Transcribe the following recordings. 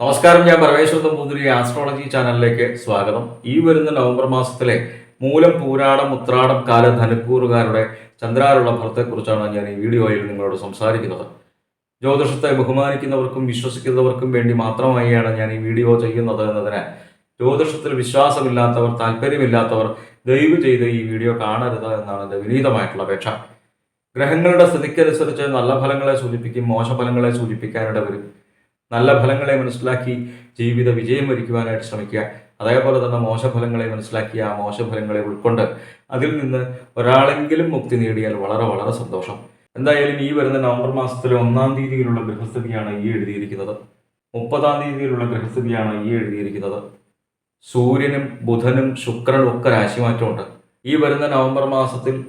നമസ്കാരം ഞാൻ പരമേശ്വര നമ്പൂതിരി ആസ്ട്രോളജി ചാനലിലേക്ക് സ്വാഗതം. ഈ വരുന്ന നവംബർ മാസത്തിലെ മൂലം പൂരാടം ഉത്രാടം കാല ധനുക്കൂറുകാരുടെ ചന്ദ്രാരുള്ള ഫലത്തെക്കുറിച്ചാണ് ഞാൻ ഈ വീഡിയോയിൽ നിങ്ങളോട് സംസാരിക്കുന്നത്. ജ്യോതിഷത്തെ ബഹുമാനിക്കുന്നവർക്കും വിശ്വസിക്കുന്നവർക്കും വേണ്ടി മാത്രമായാണ് ഞാൻ ഈ വീഡിയോ ചെയ്യുന്നത് എന്നതിന് ജ്യോതിഷത്തിൽ വിശ്വാസമില്ലാത്തവർ താല്പര്യമില്ലാത്തവർ ദയവ് ചെയ്ത് ഈ വീഡിയോ കാണരുത് എന്നാണ് എന്റെ വിനീതമായിട്ടുള്ള അപേക്ഷ. ഗ്രഹങ്ങളുടെ സ്ഥിതിക്കനുസരിച്ച് നല്ല ഫലങ്ങളെ സൂചിപ്പിക്കും മോശഫലങ്ങളെ സൂചിപ്പിക്കാനിട വരും നല്ല ഫലങ്ങളെ മനസ്സിലാക്കി ജീവിത വിജയം വരിക്കുവാനായിട്ട് ശ്രമിക്കുക. അതേപോലെ തന്നെ മോശഫലങ്ങളെ മനസ്സിലാക്കി ആ മോശഫലങ്ങളെ ഉൾക്കൊണ്ട് അതിൽ നിന്ന് ഒരാളെങ്കിലും മുക്തി നേടിയാൽ വളരെ വളരെ സന്തോഷം. എന്തായാലും ഈ വരുന്ന നവംബർ മാസത്തിലെ ഒന്നാം തീയതിയിലുള്ള ഗൃഹസ്ഥിതിയാണ് ഈ എഴുതിയിരിക്കുന്നത്. മുപ്പതാം തീയതിയിലുള്ള ഗൃഹസ്ഥിതിയാണ് ഈ എഴുതിയിരിക്കുന്നത്. സൂര്യനും ബുധനും ശുക്രനും ഒക്കെ രാശിമാറ്റമുണ്ട്. ഈ വരുന്ന നവംബർ മാസത്തിൽ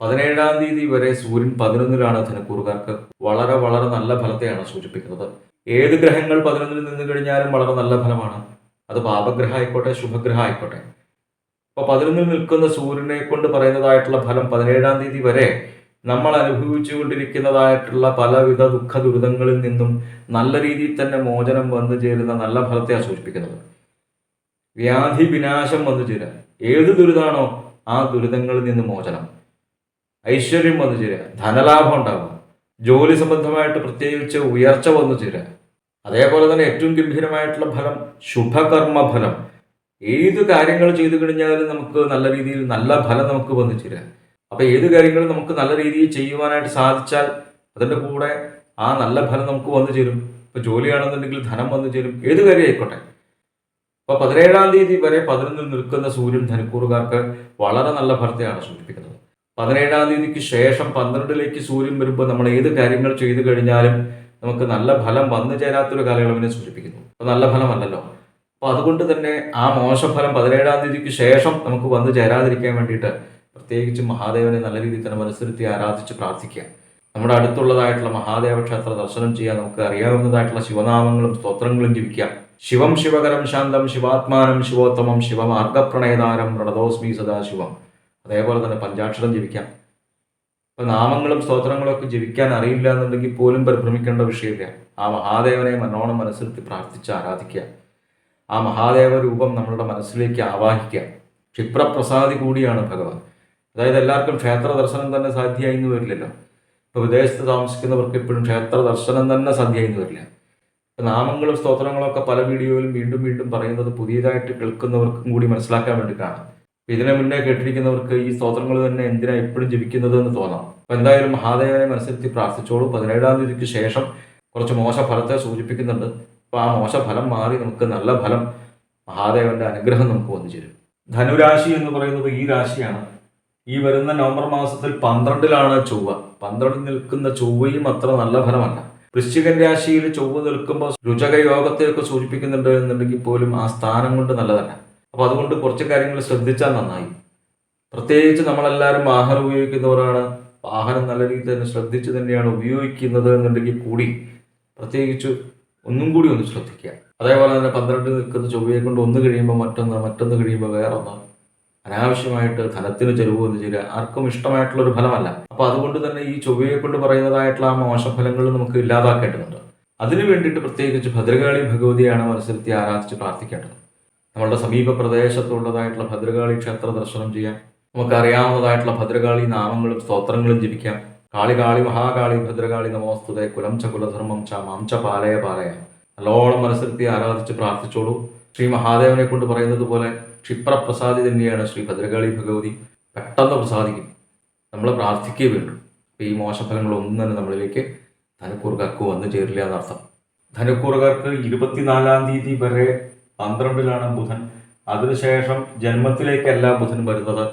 പതിനേഴാം തീയതി വരെ സൂര്യൻ പതിനൊന്നിലാണ് ധനക്കൂറുകാർക്ക് വളരെ വളരെ നല്ല ഫലത്തെയാണ് സൂചിപ്പിക്കുന്നത്. ഏത് ഗ്രഹങ്ങൾ പതിനൊന്നിൽ നിന്ന് കഴിഞ്ഞാലും വളരെ നല്ല ഫലമാണ്. അത് പാപഗ്രഹം ആയിക്കോട്ടെ ശുഭഗ്രഹം ആയിക്കോട്ടെ അപ്പോൾ പതിനൊന്നിൽ നിൽക്കുന്ന സൂര്യനെ കൊണ്ട് പറയുന്നതായിട്ടുള്ള ഫലം പതിനേഴാം തീയതി വരെ നമ്മൾ അനുഭവിച്ചുകൊണ്ടിരിക്കുന്നതായിട്ടുള്ള പലവിധ ദുഃഖ ദുരിതങ്ങളിൽ നിന്നും നല്ല രീതിയിൽ തന്നെ മോചനം വന്നു ചേരുന്ന നല്ല ഫലത്തെയാണ് സൂചിപ്പിക്കുന്നത് വ്യാധി വിനാശം വന്നു ചേരുക. ഏത് ദുരിതാണോ ആ ദുരിതങ്ങളിൽ നിന്ന് മോചനം. ഐശ്വര്യം വന്നു ചേരുക. ധനലാഭം ഉണ്ടാവുക. ജോലി സംബന്ധമായിട്ട് പ്രത്യേകിച്ച് ഉയർച്ച വന്നു ചേരുക. അതേപോലെ തന്നെ ഏറ്റവും ഗംഭീരമായിട്ടുള്ള ഫലം ശുഭകർമ്മ ഫലം ഏത് കാര്യങ്ങൾ ചെയ്തു കഴിഞ്ഞാലും നമുക്ക് നല്ല രീതിയിൽ നല്ല ഫലം നമുക്ക് വന്നു ചേരാം അപ്പൊ ഏത് കാര്യങ്ങളും നമുക്ക് നല്ല രീതിയിൽ ചെയ്യുവാനായിട്ട് സാധിച്ചാൽ അതിന്റെ കൂടെ ആ നല്ല ഫലം നമുക്ക് വന്നു ചേരും. ഇപ്പൊ ജോലിയാണെന്നുണ്ടെങ്കിൽ ധനം വന്നു ചേരും. ഏത് കാര്യം ആയിക്കോട്ടെ. അപ്പൊ പതിനേഴാം തീയതി വരെ പതിനൊന്നിൽ നിൽക്കുന്ന സൂര്യൻ ധനുക്കൂറുകാർക്ക് വളരെ നല്ല ഫലത്തെയാണ് സൂചിപ്പിക്കുന്നത്. പതിനേഴാം തീയതിക്ക് ശേഷം പന്ത്രണ്ടിലേക്ക് സൂര്യൻ വരുമ്പോൾ നമ്മൾ ഏത് കാര്യങ്ങൾ ചെയ്തു കഴിഞ്ഞാലും നമുക്ക് നല്ല ഫലം വന്നു ചേരാത്തൊരു കാലയളവിനെ സൂചിപ്പിക്കുന്നു. അപ്പൊ നല്ല ഫലമല്ലല്ലോ. അപ്പോൾ അതുകൊണ്ട് തന്നെ ആ മോശഫലം പതിനേഴാം തീയതിക്ക് ശേഷം നമുക്ക് വന്നു ചേരാതിരിക്കാൻ വേണ്ടിയിട്ട് പ്രത്യേകിച്ച് മഹാദേവനെ നല്ല രീതിയിൽ തന്നെ മനസ്സിരുത്തി ആരാധിച്ച് പ്രാർത്ഥിക്കുക. നമ്മുടെ അടുത്തുള്ളതായിട്ടുള്ള മഹാദേവ ക്ഷേത്ര ദർശനം ചെയ്യാൻ നമുക്ക് അറിയാവുന്നതായിട്ടുള്ള ശിവനാമങ്ങളും സ്തോത്രങ്ങളും ജപിക്കാം ശിവം ശിവകരം ശാന്തം ശിവാത്മാനം ശിവോത്തമം ശിവമാർഗപ്രണയതാരം പ്രണതോസ്മി സദാശിവം. അതേപോലെ തന്നെ പഞ്ചാക്ഷരം ജപിക്കാം. ഇപ്പൊ നാമങ്ങളും സ്തോത്രങ്ങളും ഒക്കെ ജപിക്കാൻ അറിയില്ല എന്നുണ്ടെങ്കിൽ പോലും പരിഭ്രമിക്കേണ്ട വിഷയമില്ല. ആ മഹാദേവനെ മനോണം മനസ്സിരുത്തി പ്രാർത്ഥിച്ച് ആരാധിക്കുക. ആ മഹാദേവ രൂപം നമ്മളുടെ മനസ്സിലേക്ക് ആവാഹിക്കുക. ക്ഷിപ്രപ്രസാദി കൂടിയാണ് ഭഗവാൻ. അതായത് എല്ലാവർക്കും ക്ഷേത്ര ദർശനം തന്നെ സാധ്യമായി എന്ന് വരില്ലല്ലോ. ഇപ്പൊ വിദേശത്ത് താമസിക്കുന്നവർക്ക് എപ്പോഴും ക്ഷേത്ര ദർശനം തന്നെ സാധ്യമായി എന്ന് വരില്ല. ഇപ്പൊ നാമങ്ങളും സ്തോത്രങ്ങളും ഒക്കെ പല വീഡിയോയിലും വീണ്ടും വീണ്ടും പറയുന്നത് പുതിയതായിട്ട് കേൾക്കുന്നവർക്കും കൂടി മനസ്സിലാക്കാൻ വേണ്ടി അപ്പൊ ഇതിനെ മുന്നേ കേട്ടിരിക്കുന്നവർക്ക് ഈ സ്തോത്രങ്ങൾ തന്നെ എന്തിനാ എപ്പോഴും ജപിക്കുന്നത് എന്ന് തോന്നാം. അപ്പൊ എന്തായാലും മഹാദേവനെ മനസ്സിലെത്തി പ്രാർത്ഥിച്ചോളൂ. പതിനേഴാം തീയതിക്ക് ശേഷം കുറച്ച് മോശ ഫലത്തെ സൂചിപ്പിക്കുന്നുണ്ട്. അപ്പൊ ആ മോശ ഫലം മാറി നമുക്ക് നല്ല ഫലം മഹാദേവന്റെ അനുഗ്രഹം നമുക്ക് വന്നു ചേരും. ധനുരാശി എന്ന് പറയുന്നത് ഈ രാശിയാണ്. ഈ വരുന്ന നവംബർ മാസത്തിൽ പന്ത്രണ്ടിലാണ് ചൊവ്വ. പന്ത്രണ്ടിൽ നിൽക്കുന്ന ചൊവ്വയും അത്ര നല്ല ഫലമല്ല. വൃശ്ചികൻ രാശിയിൽ ചൊവ്വ നിൽക്കുമ്പോൾ രുചക യോഗത്തെയൊക്കെ സൂചിപ്പിക്കുന്നുണ്ട് എന്നുണ്ടെങ്കിൽ പോലും ആ സ്ഥാനം കൊണ്ട് നല്ലതല്ല. അപ്പൊ അതുകൊണ്ട് കുറച്ച് കാര്യങ്ങൾ ശ്രദ്ധിച്ചാൽ നന്നായി. പ്രത്യേകിച്ച് നമ്മളെല്ലാവരും വാഹനം ഉപയോഗിക്കുന്നവരാണ്. വാഹനം നല്ല രീതിയിൽ തന്നെ ശ്രദ്ധിച്ച് തന്നെയാണ് ഉപയോഗിക്കുന്നത് എന്നുണ്ടെങ്കിൽ കൂടി പ്രത്യേകിച്ച് ഒന്നും കൂടി ഒന്ന് ശ്രദ്ധിക്കുക. അതേപോലെ തന്നെ പന്ത്രണ്ട് നിൽക്കുന്ന ചൊവ്വയെ കൊണ്ട് ഒന്ന് കഴിയുമ്പോൾ മറ്റൊന്ന് മറ്റൊന്ന് കഴിയുമ്പോൾ വേറൊന്ന്. അനാവശ്യമായിട്ട് ധനത്തിന് ചെലവ് വന്നു ചേരുക ആർക്കും ഇഷ്ടമായിട്ടുള്ള ഒരു ഫലമല്ല. അപ്പോൾ അതുകൊണ്ട് തന്നെ ഈ ചൊവ്വയെ കൊണ്ട് പറയുന്നതായിട്ടുള്ള ആ മോശഫലങ്ങൾ നമുക്ക് ഇല്ലാതാക്കേണ്ടതുണ്ട്. അതിനു വേണ്ടിയിട്ട് പ്രത്യേകിച്ച് ഭദ്രകാളി ഭഗവതിയാണ് മനസ്സിലെത്തി ആരാധിച്ച് പ്രാർത്ഥിക്കേണ്ടത്. നമ്മളുടെ സമീപ പ്രദേശത്തുള്ളതായിട്ടുള്ള ഭദ്രകാളി ക്ഷേത്ര ദർശനം ചെയ്യാം നമുക്കറിയാവുന്നതായിട്ടുള്ള ഭദ്രകാളി നാമങ്ങളും സ്തോത്രങ്ങളും ജപിക്കാം. കാളി കാളി മഹാകാളി ഭദ്രകാളി നമോസ്തുതേ കുലം ച കുലധർമ്മം ച മാം ച പാലയ പാലയ. നല്ലോണം മനസ്സിലെത്തി ആരാധിച്ച് പ്രാർത്ഥിച്ചോളൂ. ശ്രീ മഹാദേവനെ കൊണ്ട് പറയുന്നത് പോലെ ക്ഷിപ്രപ്രസാദി തന്നെയാണ് ശ്രീ ഭദ്രകാളി ഭഗവതി. പെട്ടെന്ന് പ്രസാദിക്കും. നമ്മൾ പ്രാർത്ഥിക്കുകയും വേണ്ടു. ഈ മോശഫലങ്ങളൊന്നും തന്നെ നമ്മളിലേക്ക് ധനുക്കൂറുകാർക്ക് വന്നു ചേരില്ല എന്നർത്ഥം. ധനുക്കൂറുകാർക്ക് ഇരുപത്തിനാലാം തീയതി വരെ പന്ത്രണ്ടിലാണ് ബുധൻ. അതിനുശേഷം ജന്മത്തിലേക്കല്ല ബുധൻ വരുന്നത്.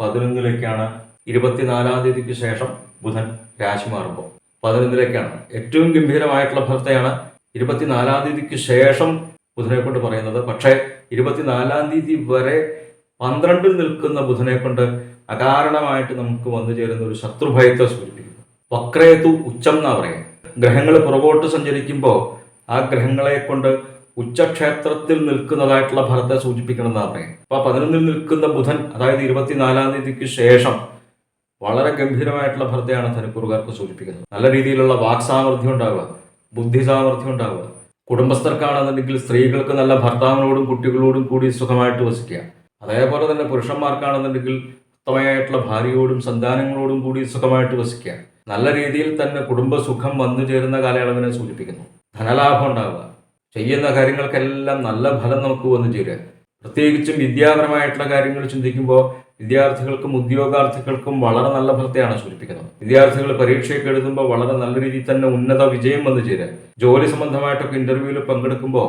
പതിനൊന്നിലേക്കാണ്. ഇരുപത്തിനാലാം തീയതിക്ക് ശേഷം ബുധൻ രാശി മാറുമ്പോൾ. പതിനൊന്നിലേക്കാണ്. ഏറ്റവും ഗംഭീരമായിട്ടുള്ള ഫലത്തെയാണ് ഇരുപത്തിനാലാം തീയതിക്ക് ശേഷം ബുധനെ കൊണ്ട് പറയുന്നത്. പക്ഷേ ഇരുപത്തിനാലാം തീയതി വരെ പന്ത്രണ്ടിൽ നിൽക്കുന്ന ബുധനെ കൊണ്ട് അകാരണമായിട്ട് നമുക്ക് വന്നു ചേരുന്ന ഒരു ശത്രുഭയത്തെ സൂചിപ്പിക്കുന്നു. വക്രേതു ഉച്ചം എന്നാ പറയുക ഗ്രഹങ്ങൾ പുറകോട്ട് സഞ്ചരിക്കുമ്പോൾ ആ ഗ്രഹങ്ങളെ കൊണ്ട് ഉച്ചക്ഷേത്രത്തിൽ നിൽക്കുന്നതായിട്ടുള്ള ഫലത്തെ സൂചിപ്പിക്കണം എന്നാണ് പറയുക അപ്പൊ പതിനൊന്നിൽ നിൽക്കുന്ന ബുധൻ അതായത് ഇരുപത്തിനാലാം തീയതിക്ക് ശേഷം വളരെ ഗംഭീരമായിട്ടുള്ള ഫലത്തെയാണ് ധനുക്കുറുകാർക്ക് സൂചിപ്പിക്കുന്നത്. നല്ല രീതിയിലുള്ള വാക്സാമർഥ്യം ഉണ്ടാവുക ബുദ്ധി സാമർഥ്യം ഉണ്ടാവുക. കുടുംബസ്ഥർക്കാണെന്നുണ്ടെങ്കിൽ സ്ത്രീകൾക്ക് നല്ല ഭർത്താവിനോടും കുട്ടികളോടും കൂടി സുഖമായിട്ട് വസിക്കുക. അതേപോലെ തന്നെ പുരുഷന്മാർക്കാണെന്നുണ്ടെങ്കിൽ ഉത്തമയായിട്ടുള്ള ഭാര്യയോടും സന്താനങ്ങളോടും കൂടി സുഖമായിട്ട് വസിക്കുക. നല്ല രീതിയിൽ തന്നെ കുടുംബസുഖം വന്നു ചേരുന്ന കാലയളവിനെ സൂചിപ്പിക്കുന്നു. ധനലാഭം ഉണ്ടാവുക. ചെയ്യുന്ന കാര്യങ്ങൾക്കെല്ലാം നല്ല ഫലം നമുക്ക് വന്നു ചേരുക. പ്രത്യേകിച്ചും വിദ്യാപരമായിട്ടുള്ള കാര്യങ്ങൾ ചിന്തിക്കുമ്പോൾ വിദ്യാർത്ഥികൾക്കും ഉദ്യോഗാർത്ഥികൾക്കും വളരെ നല്ല ഫലത്തെയാണ് സൂചിപ്പിക്കുന്നത്. വിദ്യാർത്ഥികൾ പരീക്ഷയൊക്കെ എഴുതുമ്പോൾ വളരെ നല്ല രീതിയിൽ തന്നെ ഉന്നത വിജയം വന്നു ചേരുക. ജോലി സംബന്ധമായിട്ടൊക്കെ ഇന്റർവ്യൂവിൽ പങ്കെടുക്കുമ്പോൾ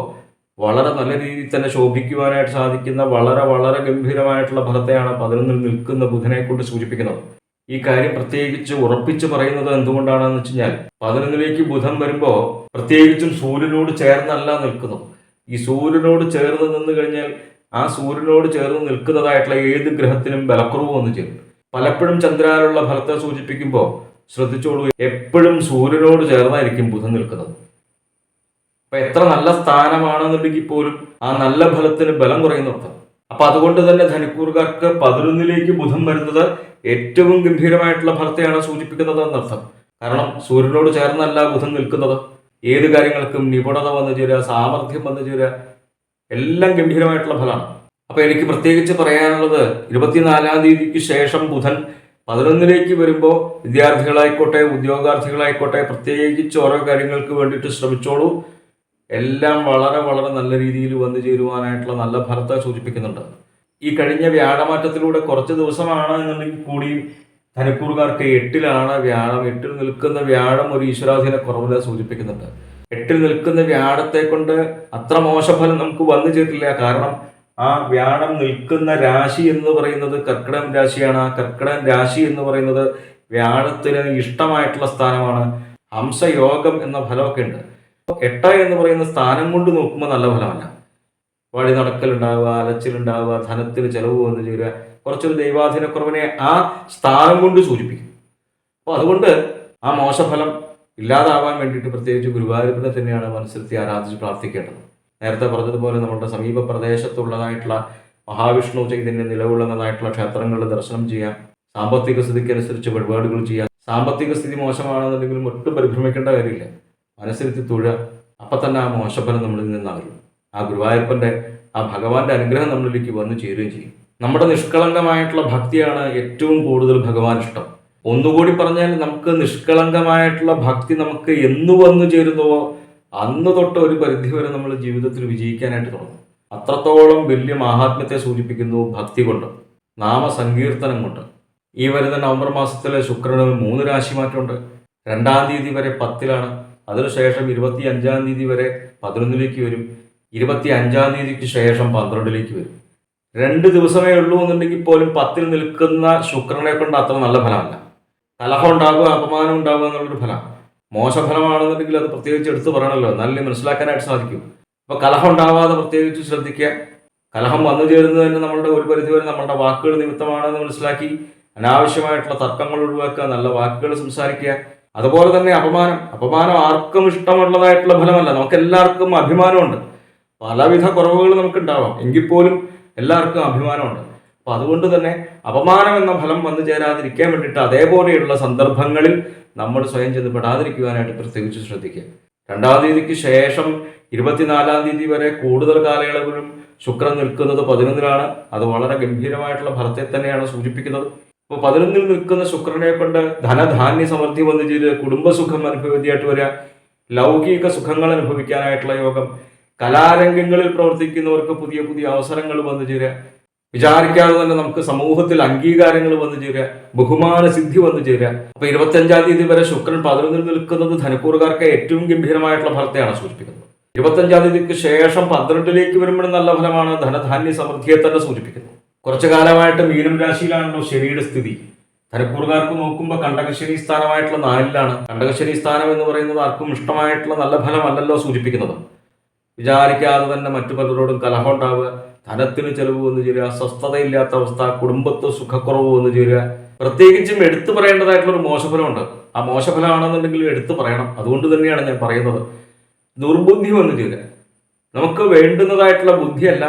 വളരെ നല്ല രീതിയിൽ തന്നെ ശോഭിക്കുവാനായിട്ട് സാധിക്കുന്ന വളരെ വളരെ ഗംഭീരമായിട്ടുള്ള ഫലത്തെയാണ് പതിനൊന്നിൽ നിൽക്കുന്ന ബുധനെ കൊണ്ട് സൂചിപ്പിക്കുന്നത്. ഈ കാര്യം പ്രത്യേകിച്ച് ഉറപ്പിച്ച് പറയുന്നത് എന്തുകൊണ്ടാണെന്ന് വെച്ച് കഴിഞ്ഞാൽ പതിനൊന്നിലേക്ക് ബുധൻ വരുമ്പോൾ പ്രത്യേകിച്ചും സൂര്യനോട് ചേർന്നല്ല നിൽക്കുന്നു. ഈ സൂര്യനോട് ചേർന്ന് നിന്ന് കഴിഞ്ഞാൽ ആ സൂര്യനോട് ചേർന്ന് നിൽക്കുന്നതായിട്ടുള്ള ഏത് ഗ്രഹത്തിനും ബലക്കുറവ് വന്നു ചേരും. പലപ്പോഴും ചന്ദ്രാനുള്ള ഫലത്തെ സൂചിപ്പിക്കുമ്പോൾ ശ്രദ്ധിച്ചോളൂ എപ്പോഴും സൂര്യനോട് ചേർന്നായിരിക്കും ബുധൻ നിൽക്കുന്നത്. അപ്പൊ എത്ര നല്ല സ്ഥാനമാണെന്നുണ്ടെങ്കിൽ പോലും ആ നല്ല ഫലത്തിന് ബലം കുറയുന്നർത്ഥം അപ്പൊ അതുകൊണ്ട് തന്നെ ധനുക്കൂറുകാർക്ക് പതിനൊന്നിലേക്ക് ബുധൻ വരുന്നത് ഏറ്റവും ഗംഭീരമായിട്ടുള്ള ഫലത്തെയാണ് സൂചിപ്പിക്കുന്നത് എന്നർത്ഥം. കാരണം സൂര്യനോട് ചേർന്നല്ല ബുധൻ നിൽക്കുന്നത്. ഏത് കാര്യങ്ങൾക്കും നിപുണത വന്നു ചേരുക സാമർഥ്യം വന്നു ചേരുക എല്ലാം ഗംഭീരമായിട്ടുള്ള ഫലമാണ്. അപ്പൊ എനിക്ക് പ്രത്യേകിച്ച് പറയാനുള്ളത് ഇരുപത്തിനാലാം തീയതിക്ക് ശേഷം ബുധൻ പതിനൊന്നിലേക്ക് വരുമ്പോൾ വിദ്യാർത്ഥികളായിക്കോട്ടെ ഉദ്യോഗാർത്ഥികളായിക്കോട്ടെ പ്രത്യേകിച്ച് ഓരോ കാര്യങ്ങൾക്ക് വേണ്ടിയിട്ട് ശ്രമിച്ചോളൂ. എല്ലാം വളരെ വളരെ നല്ല രീതിയിൽ വന്നു ചേരുവാനായിട്ടുള്ള നല്ല ഫലത്തെ സൂചിപ്പിക്കുന്നുണ്ട്. ഈ കഴിഞ്ഞ വ്യാഴമാറ്റത്തിലൂടെ കുറച്ച് ദിവസമാണ് എന്നുണ്ടെങ്കിൽ കൂടി ധനക്കൂറുകാർക്ക് എട്ടിലാണ് വ്യാഴം എട്ടിൽ നിൽക്കുന്ന വ്യാഴം ഒരു ഈശ്വരാധീന കുറവിനെ സൂചിപ്പിക്കുന്നുണ്ട്. എട്ടിൽ നിൽക്കുന്ന വ്യാഴത്തെ കൊണ്ട് അത്ര മോശഫലം നമുക്ക് വന്നു ചേരില്ല. കാരണം ആ വ്യാഴം നിൽക്കുന്ന രാശി എന്ന് പറയുന്നത് കർക്കിടകം രാശിയാണ്. ആ കർക്കിടകം രാശി എന്ന് പറയുന്നത് വ്യാഴത്തിന് ഇഷ്ടമായിട്ടുള്ള സ്ഥാനമാണ്. ഹംസയോഗം എന്ന ഫലമൊക്കെ ഉണ്ട്. എട്ട എന്ന് പറയുന്ന സ്ഥാനം കൊണ്ട് നോക്കുമ്പോൾ നല്ല ഫലമല്ല. വഴി നടക്കലുണ്ടാവുക അലച്ചിലുണ്ടാവുക ധനത്തിൽ ചെലവ് വന്നു ചേരുക കുറച്ചൊരു ദൈവാധീനക്കുറവിനെ ആ സ്ഥാനം കൊണ്ട് സൂചിപ്പിക്കും. അപ്പോൾ അതുകൊണ്ട് ആ മോശഫലം ഇല്ലാതാവാൻ വേണ്ടിയിട്ട് പ്രത്യേകിച്ച് ഗുരുവായൂരപ്പനെ തന്നെയാണ് മനസ്സിലെത്തി ആരാധിച്ച് പ്രാർത്ഥിക്കേണ്ടത്. നേരത്തെ പറഞ്ഞതുപോലെ നമ്മുടെ സമീപ പ്രദേശത്തുള്ളതായിട്ടുള്ള മഹാവിഷ്ണു ചൈതന്യം നിലകൊള്ളുന്നതായിട്ടുള്ള ക്ഷേത്രങ്ങളിൽ ദർശനം ചെയ്യാം. സാമ്പത്തിക സ്ഥിതിക്കനുസരിച്ച് വഴിപാടുകൾ ചെയ്യാം. സാമ്പത്തിക സ്ഥിതി മോശമാണെന്നുണ്ടെങ്കിലും ഒട്ടും പരിഭ്രമിക്കേണ്ട കാര്യമില്ല. മനസ്സിരുത്തി തുഴ അപ്പം തന്നെ ആ മോശഫലം നമ്മളിൽ നിന്നകലും ആ ഗുരുവായൂരപ്പന്റെ ആ ഭഗവാന്റെ അനുഗ്രഹം നമ്മളിലേക്ക് വന്നു ചേരുകയും ചെയ്യും. നമ്മുടെ നിഷ്കളങ്കമായിട്ടുള്ള ഭക്തിയാണ് ഏറ്റവും കൂടുതൽ ഭഗവാൻ ഇഷ്ടം. ഒന്നുകൂടി പറഞ്ഞാൽ നമുക്ക് നിഷ്കളങ്കമായിട്ടുള്ള ഭക്തി നമുക്ക് എന്ന് വന്നു ചേരുന്നുവോ അന്ന് തൊട്ട് ഒരു പരിധി വരെ നമ്മൾ ജീവിതത്തിൽ വിജയിക്കാനായിട്ട് തുടങ്ങും. അത്രത്തോളം വലിയ മഹാത്മ്യത്തെ സൂചിപ്പിക്കുന്നു ഭക്തി കൊണ്ട് നാമസങ്കീർത്തനം കൊണ്ട്. ഈ വരുന്ന നവംബർ മാസത്തിലെ ശുക്രന് മൂന്ന് രാശി മാറ്റമുണ്ട്. രണ്ടാം തീയതി വരെ പത്തിലാണ്. അതിനുശേഷം ഇരുപത്തി അഞ്ചാം തീയതി വരെ പതിനൊന്നിലേക്ക് വരും. ഇരുപത്തി അഞ്ചാം തീയതിക്ക് ശേഷം പന്ത്രണ്ടിലേക്ക് വരും. രണ്ട് ദിവസമേ ഉള്ളൂ എന്നുണ്ടെങ്കിൽ പോലും പത്തിൽ നിൽക്കുന്ന ശുക്രനെ കൊണ്ട് അത്ര നല്ല ഫലമല്ല. കലഹം ഉണ്ടാകുക അപമാനം ഉണ്ടാകുക എന്നുള്ളൊരു ഫലം. മോശഫലമാണെന്നുണ്ടെങ്കിൽ അത് പ്രത്യേകിച്ച് എടുത്തു പറയണമല്ലോ നല്ല മനസ്സിലാക്കാനായിട്ട് സാധിക്കും. അപ്പോൾ കലഹം ഉണ്ടാവാതെ പ്രത്യേകിച്ച് ശ്രദ്ധിക്കുക. കലഹം വന്നു ചേരുന്നത് തന്നെ നമ്മളുടെ ഒരു പരിധി വരെ നമ്മളുടെ വാക്കുകൾ നിമിത്തമാണെന്ന് മനസ്സിലാക്കി അനാവശ്യമായിട്ടുള്ള തർക്കങ്ങൾ ഒഴിവാക്കുക നല്ല വാക്കുകൾ സംസാരിക്കുക. അതുപോലെ തന്നെ അപമാനം. അപമാനം ആർക്കും ഇഷ്ടമുള്ളതായിട്ടുള്ള ഫലമല്ല. നമുക്ക് എല്ലാവർക്കും അഭിമാനമുണ്ട്. പലവിധ കുറവുകൾ നമുക്ക് ഉണ്ടാവാം എങ്കിൽ പോലും എല്ലാവർക്കും അഭിമാനമുണ്ട്. അപ്പൊ അതുകൊണ്ട് തന്നെ അപമാനം എന്ന ഫലം വന്നു ചേരാതിരിക്കാൻ വേണ്ടിയിട്ട് അതേപോലെയുള്ള സന്ദർഭങ്ങളിൽ നമ്മൾ സ്വയം ചെന്ന് പെടാതിരിക്കുവാനായിട്ട് പ്രത്യേകിച്ച് ശ്രദ്ധിക്കുക. രണ്ടാം തീയതിക്ക് ശേഷം ഇരുപത്തിനാലാം തീയതി വരെ കൂടുതൽ കാലയളവിലും ശുക്രൻ നിൽക്കുന്നത് പതിനൊന്നിലാണ്. അത് വളരെ ഗംഭീരമായിട്ടുള്ള ഫലത്തെ തന്നെയാണ് സൂചിപ്പിക്കുന്നത്. അപ്പോൾ പതിനൊന്നിൽ നിൽക്കുന്ന ശുക്രനെ കൊണ്ട് ധനധാന്യ സമൃദ്ധി വന്നു ചെയ്ത് കുടുംബസുഖം അനുഭവതിയായിട്ട് വരിക ലൗകിക സുഖങ്ങൾ അനുഭവിക്കാനായിട്ടുള്ള യോഗം കലാരംഗങ്ങളിൽ പ്രവർത്തിക്കുന്നവർക്ക് പുതിയ പുതിയ അവസരങ്ങൾ വന്നു ചേരുക. വിചാരിക്കാതെ തന്നെ നമുക്ക് സമൂഹത്തിൽ അംഗീകാരങ്ങൾ വന്നു ചേരുക. ബഹുമാന സിദ്ധി വന്നു ചേരുക. അപ്പൊ ഇരുപത്തഞ്ചാം തീയതി വരെ ശുക്രൻ പതിനൊന്നിൽ നിൽക്കുന്നത് ധനക്കൂറുകാർക്ക് ഏറ്റവും ഗംഭീരമായിട്ടുള്ള ഫലത്തെയാണ് സൂചിപ്പിക്കുന്നത്. ഇരുപത്തഞ്ചാം തീയതിക്ക് ശേഷം പന്ത്രണ്ടിലേക്ക് വരുമ്പോഴും നല്ല ഫലമാണ് ധനധാന്യ സമൃദ്ധിയെ തന്നെ സൂചിപ്പിക്കുന്നത് കുറച്ചു കാലമായിട്ട് മീനം രാശിയിലാണല്ലോ ശനിയുടെ സ്ഥിതി. ധനക്കൂറുകാർക്ക് നോക്കുമ്പോൾ കണ്ടകശനി സ്ഥാനമായിട്ടുള്ള നാലിലാണ്. കണ്ടകശനി സ്ഥാനം എന്ന് പറയുന്നത് ആർക്കും ഇഷ്ടമായിട്ടുള്ള നല്ല ഫലമല്ലല്ലോ സൂചിപ്പിക്കുന്നത്. വിചാരിക്കാതെ തന്നെ മറ്റു പലരോടും കലഹം ഉണ്ടാവുക ധനത്തിന് ചെലവ് വന്നു ചേരുക. സ്വസ്ഥതയില്ലാത്ത അവസ്ഥ കുടുംബത്ത് സുഖക്കുറവ് വന്നു ചേരുക. പ്രത്യേകിച്ചും എടുത്തു പറയേണ്ടതായിട്ടുള്ള ഒരു മോശഫലമുണ്ട്. ആ മോശഫലമാണെന്നുണ്ടെങ്കിൽ എടുത്തു പറയണം. അതുകൊണ്ട് തന്നെയാണ് ഞാൻ പറയുന്നത്. ദുർബുദ്ധി വന്നു ചേരുക. നമുക്ക് വേണ്ടുന്നതായിട്ടുള്ള ബുദ്ധിയല്ല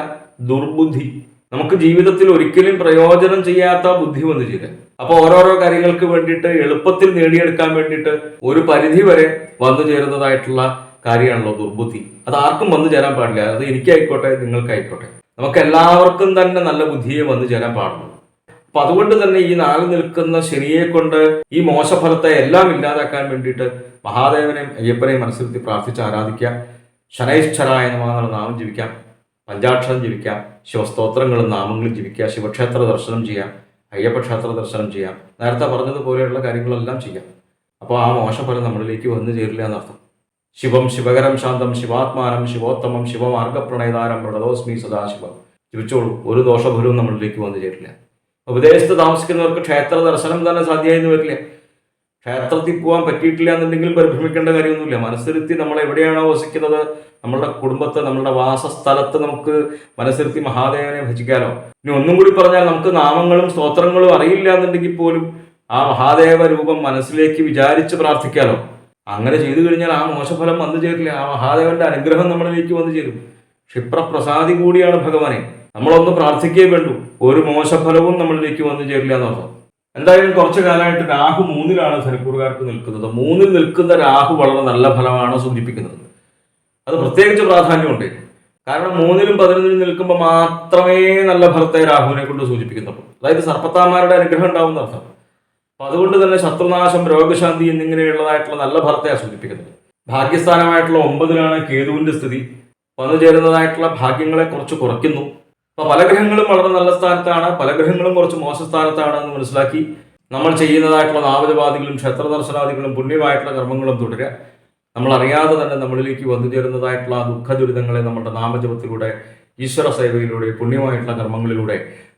ദുർബുദ്ധി. നമുക്ക് ജീവിതത്തിൽ ഒരിക്കലും പ്രയോജനം ചെയ്യാത്ത ബുദ്ധി വന്നു ചേരുക. അപ്പൊ ഓരോരോ കാര്യങ്ങൾക്ക് വേണ്ടിയിട്ട് എളുപ്പത്തിൽ നേടിയെടുക്കാൻ വേണ്ടിയിട്ട് ഒരു പരിധി വരെ വന്നു ചേരുന്നതായിട്ടുള്ള കാര്യമാണല്ലോ ദുർബുദ്ധി. അത് ആർക്കും വന്നു ചേരാൻ പാടില്ല. അത് എനിക്കായിക്കോട്ടെ നിങ്ങൾക്കായിക്കോട്ടെ. നമുക്ക് എല്ലാവർക്കും തന്നെ നല്ല ബുദ്ധിയെ വന്നു ചേരാൻ പാടുള്ളൂ. അപ്പൊ അതുകൊണ്ട് തന്നെ ഈ നാല് നിൽക്കുന്ന ശനിയെ കൊണ്ട് ഈ മോശഫലത്തെ എല്ലാം ഇല്ലാതാക്കാൻ വേണ്ടിയിട്ട് മഹാദേവനെയും അയ്യപ്പനെയും മനസ്സിലെത്തി പ്രാർത്ഥിച്ച് ആരാധിക്കാം ശനൈശ്വരായ നമാന്നുള്ള നാമം ജീവിക്കാം പഞ്ചാക്ഷരം ജീവിക്കാം ശിവസ്തോത്രങ്ങളും നാമങ്ങളും ജീവിക്കാം ശിവക്ഷേത്ര ദർശനം ചെയ്യാം. അയ്യപ്പ ക്ഷേത്ര ദർശനം ചെയ്യാം. നേരത്തെ പറഞ്ഞതുപോലെയുള്ള കാര്യങ്ങളെല്ലാം ചെയ്യാം. അപ്പോൾ ആ മോശഫലം നമ്മളിലേക്ക് വന്നു ചേരില്ല എന്നർത്ഥം. ശിവം ശിവകരം ശാന്തം ശിവാത്മാനം ശിവോത്തമം ശിവമാർഗപ്രണയതാരം പ്രണതോസ്മി സദാശിവം. ജപിച്ചോളൂ ഒരു ദോഷഫലവും നമ്മളിലേക്ക് വന്നു ചേരില്ല. ഉപദേശത്ത് താമസിക്കുന്നവർക്ക് ക്ഷേത്ര ദർശനം തന്നെ സാധ്യമായെന്ന് വരില്ല. ക്ഷേത്രത്തിൽ പോകാൻ പറ്റിയിട്ടില്ല എന്നുണ്ടെങ്കിലും പരിഭ്രമിക്കേണ്ട കാര്യമൊന്നുമില്ല. മനസ്സിരുത്തി നമ്മൾ എവിടെയാണോ വസിക്കുന്നത്? നമ്മളുടെ കുടുംബത്ത് നമ്മളുടെ വാസസ്ഥലത്ത് നമുക്ക് മനസ്സിരുത്തി മഹാദേവനെ ഭജിക്കാലോ? ഇനി ഒന്നും കൂടി പറഞ്ഞാൽ നമുക്ക് നാമങ്ങളും സ്തോത്രങ്ങളും അറിയില്ല എന്നുണ്ടെങ്കിൽ പോലും ആ മഹാദേവ രൂപം മനസ്സിലേക്ക് വിചാരിച്ച് പ്രാർത്ഥിക്കാലോ? അങ്ങനെ ചെയ്തു കഴിഞ്ഞാൽ ആ മോശഫലം വന്നു ചേരില്ല. ആ മഹാദേവന്റെ അനുഗ്രഹം നമ്മളിലേക്ക് വന്നു ചേരും. ക്ഷിപ്രപ്രസാദി കൂടിയാണ് ഭഗവാനെ. നമ്മളൊന്ന് പ്രാർത്ഥിക്കേ വേണ്ടു. ഒരു മോശഫലവും നമ്മളിലേക്ക് വന്നു ചേരില്ല എന്നർത്ഥം എന്തായാലും കുറച്ചു കാലമായിട്ട് രാഹു മൂന്നിലാണ് ധനുക്കൂറുകാർക്ക് നിൽക്കുന്നത്. മൂന്നിൽ നിൽക്കുന്ന രാഹു വളരെ നല്ല ഫലമാണ് സൂചിപ്പിക്കുന്നത്. അത് പ്രത്യേകിച്ച് പ്രാധാന്യമുണ്ട്. കാരണം മൂന്നിലും പതിനൊന്നിലും നിൽക്കുമ്പോൾ മാത്രമേ നല്ല ഫലത്തെ രാഹുവിനെ കൊണ്ട് സൂചിപ്പിക്കുന്നുള്ളൂ. അതായത് സർപ്പത്താമാരുടെ അനുഗ്രഹം ഉണ്ടാവുന്ന അർത്ഥം. അപ്പൊ അതുകൊണ്ട് തന്നെ ശത്രുനാശം രോഗശാന്തി എന്നിങ്ങനെയുള്ളതായിട്ടുള്ള നല്ല ഭർത്തയാണ് സൂചിപ്പിക്കുന്നത് ഭാഗ്യസ്ഥാനമായിട്ടുള്ള ഒമ്പതിലാണ് കേതുവിന്റെ സ്ഥിതി. വന്നു ചേരുന്നതായിട്ടുള്ള ഭാഗ്യങ്ങളെ കുറച്ച് കുറയ്ക്കുന്നു. അപ്പൊ പല ഗ്രഹങ്ങളും വളരെ നല്ല സ്ഥാനത്താണ് പല ഗ്രഹങ്ങളും കുറച്ച് മോശ സ്ഥാനത്താണ് എന്ന് മനസ്സിലാക്കി നമ്മൾ ചെയ്യുന്നതായിട്ടുള്ള നാവജപാതികളും ക്ഷേത്ര ദർശനാദികളും പുണ്യമായിട്ടുള്ള കർമ്മങ്ങളും തുടരുക. നമ്മൾ അറിയാതെ തന്നെ നമ്മളിലേക്ക് വന്നു ചേരുന്നതായിട്ടുള്ള ദുഃഖ ദുരിതങ്ങളെ നമ്മുടെ നാമജപത്തിലൂടെ ഈശ്വര സേവയിലൂടെ പുണ്യമായിട്ടുള്ള കർമ്മങ്ങളിലൂടെ